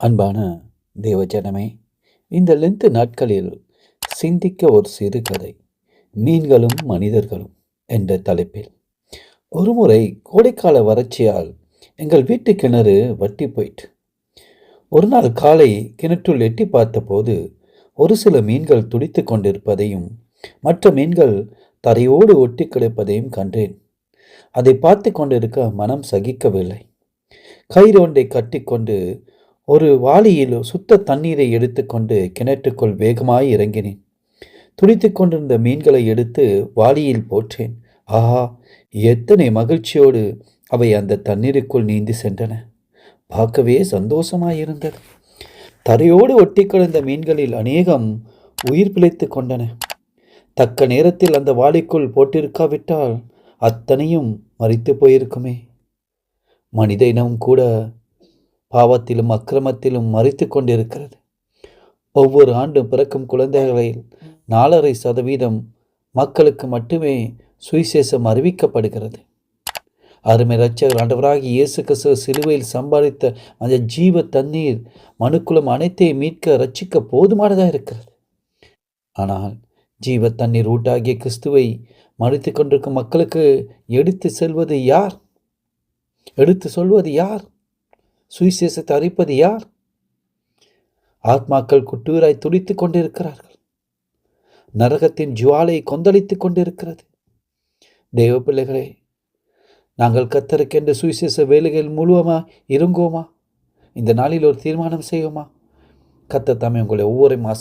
அன்பான தேவஜனமே இந்த லென்த்து நாட்களில் சிந்திக்க ஒரு சிறுகதை மீன்களும் மனிதர்களும் என்ற தலைப்பில். ஒருமுறை கோடைக்கால வறட்சியால் எங்கள் வீட்டு கிணறு வட்டி போயிட்டு ஒரு நாள் காலை கிணற்றுள் எட்டி பார்த்தபோது ஒரு சில மீன்கள் துடித்து கொண்டிருப்பதையும் மற்ற மீன்கள் தரையோடு ஒட்டி கிடப்பதையும் கண்டேன். அதை பார்த்து கொண்டிருக்க மனம் சகிக்கவில்லை. கயிறு ஒன்றை கட்டிக்கொண்டு ஒரு வாளியில் சுத்த தண்ணீரை எடுத்துக்கொண்டு கிணற்றுக்குள் வேகமாய் இறங்கினேன். துடித்து கொண்டிருந்த மீன்களை எடுத்து வாளியில் போற்றேன். ஆஹா எத்தனை மகிழ்ச்சியோடு அவை அந்த தண்ணீருக்குள் நீந்தி சென்றன. பார்க்கவே சந்தோஷமாயிருந்தது. தரையோடு ஒட்டி கிடந்த மீன்களில் அநேகம் உயிர் பிழைத்து கொண்டன. தக்க நேரத்தில் அந்த வாளிக்குள் போட்டிருக்காவிட்டால் அத்தனையும் மறித்து போயிருக்குமே. மனித இனம் கூட பாவத்திலும் அக்கிரமத்திலும் மறித்து கொண்டிருக்கிறது. ஒவ்வொரு ஆண்டும் பிறக்கும் குழந்தைகளில் நாலரை சதவீதம் மக்களுக்கு மட்டுமே சுவிசேஷம் அறிவிக்கப்படுகிறது. அருமை ரட்சகர் ஆண்டவராகி இயேசு கிறிஸ்துவ சிலுவையில் சம்பாதித்த அந்த ஜீவ தண்ணீர் மனுக்குளம் அனைத்தையும் மீட்க ரட்சிக்க போதுமானதாக இருக்கிறது. ஆனால் ஜீவ தண்ணீர் ஊட்டாகிய கிறிஸ்துவை மறித்து கொண்டிருக்கும் மக்களுக்கு எடுத்து செல்வது யார்? எடுத்து சொல்வது யார்? சுவிசேஷத்தை அறிப்பது யார்? ஆத்மாக்கள் குட்டூராய் துடித்துக் கொண்டிருக்கிறார்கள். நரகத்தின் ஜுவாலை கொந்தளித்துக் கொண்டிருக்கிறது. தெய்வ பிள்ளைகளே நாங்கள் கத்தருக்கென்ற சுவிசேஷ வேலைகள் முழுவமா இருங்கோமா? இந்த நாளில் ஒரு தீர்மானம் செய்வோமா? கத்த தாமே உங்களை ஒவ்வொரு மாசம்